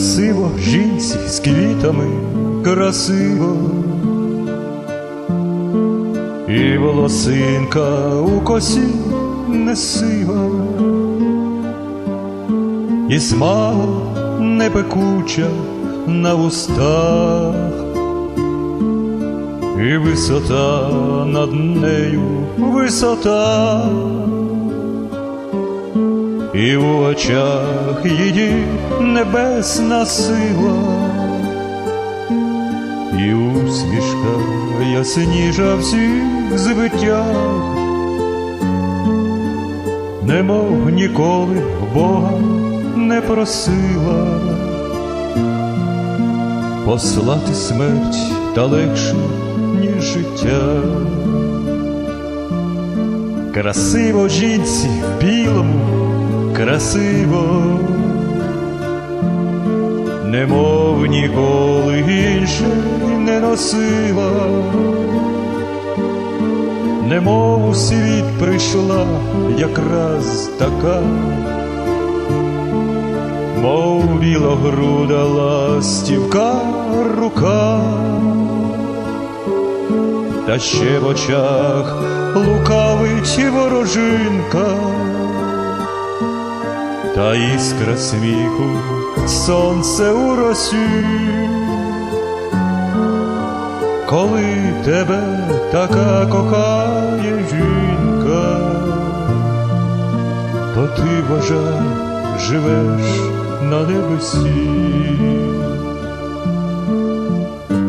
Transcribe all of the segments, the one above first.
Красиво жінці з квітами, красиво, і волосинка у косі не сива, і смага не пекуча на вустах, і висота над нею висота. І в очах її небесна сила, і усмішка ясніша всіх звиттях, немов ніколи Бога не просила. Послати смерть та легше, ніж життя. Красиво жінці в білому, красиво, немов ніколи інше не носила, немов у світ прийшла якраз така, мов білогруда ластівка рука та ще в очах лукавить ворожинка, та іскра сміху, сонце у росі, коли тебе така кохає жінка, то ти вважай, живеш на небесі.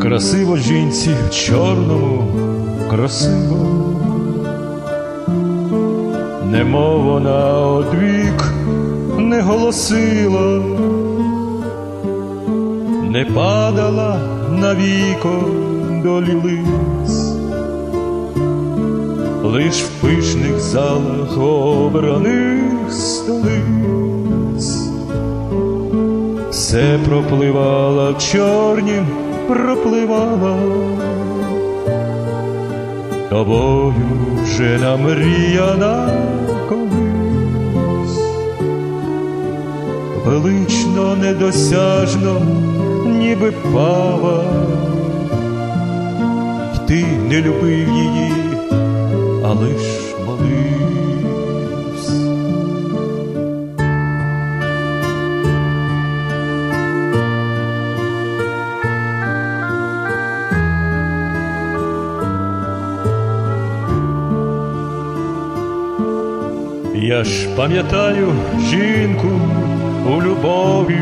Красиво жінці в чорному, красиво, немов вона одвік не голосила, не падала на віко долі лиць, лиш в пишних залах обраних столиць. Все пропливала чорнім пропливала, тобою вже намріяна колись, велично недосяжно, ніби пава, ти не любив її, а лиш моливсь. Я ж пам'ятаю жінку у любові,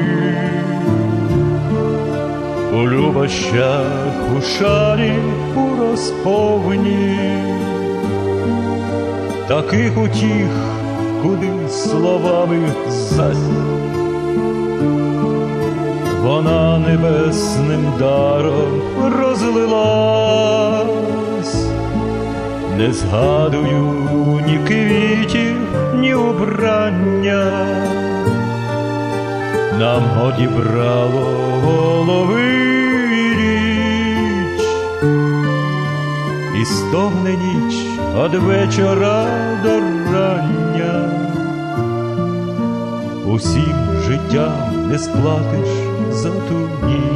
у любощах, у шарі, у розповні, таких утіх, куди словами зась. Вона небесним даром розлилась, не згадую ні квітів, ні убрання, нам одібрало голови річ, і стогне ніч од вечора до рання, усім життям не сплатиш за ту ніч.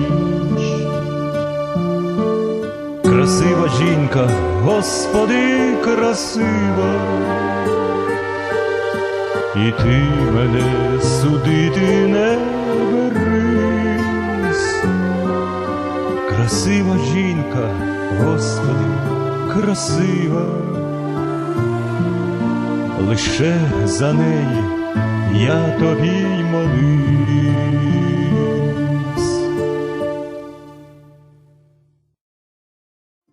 Жінка, Господи, красива, і ти мене судити не берись. Красива жінка, Господи, красива, лише за неї я тобі й молись.